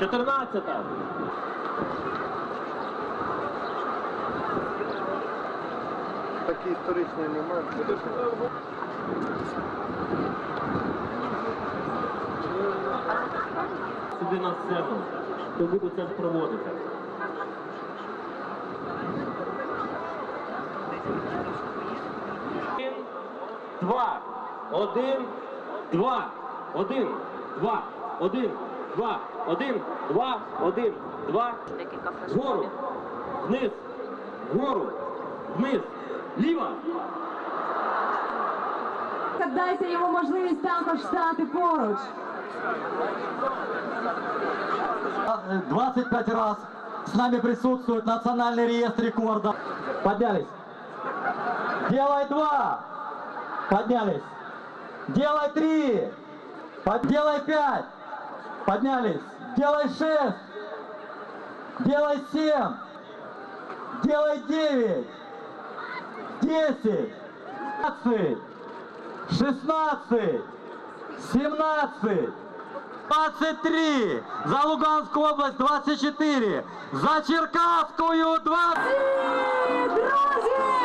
14. Такий історичний момент. Сюди на сцену. Хто буде це проводити? Один, два, один, два, один, два, один, два, один, два, один, два. Декілька Вгору, флешмобів. вниз, вгору, вниз, ліва. Дайте йому можливість також стати поруч. 25 раз с нами присутствует национальный реестр рекордов. Поднялись. Делай два. Поднялись. Делай три. Под- Делай пять. Поднялись. Делай шесть. Делай семь. Делай девять. Десять. Двадцать. Шестнадцать. 17, 23, за Луганскую область 24, за Черкасскую 20. Друзі,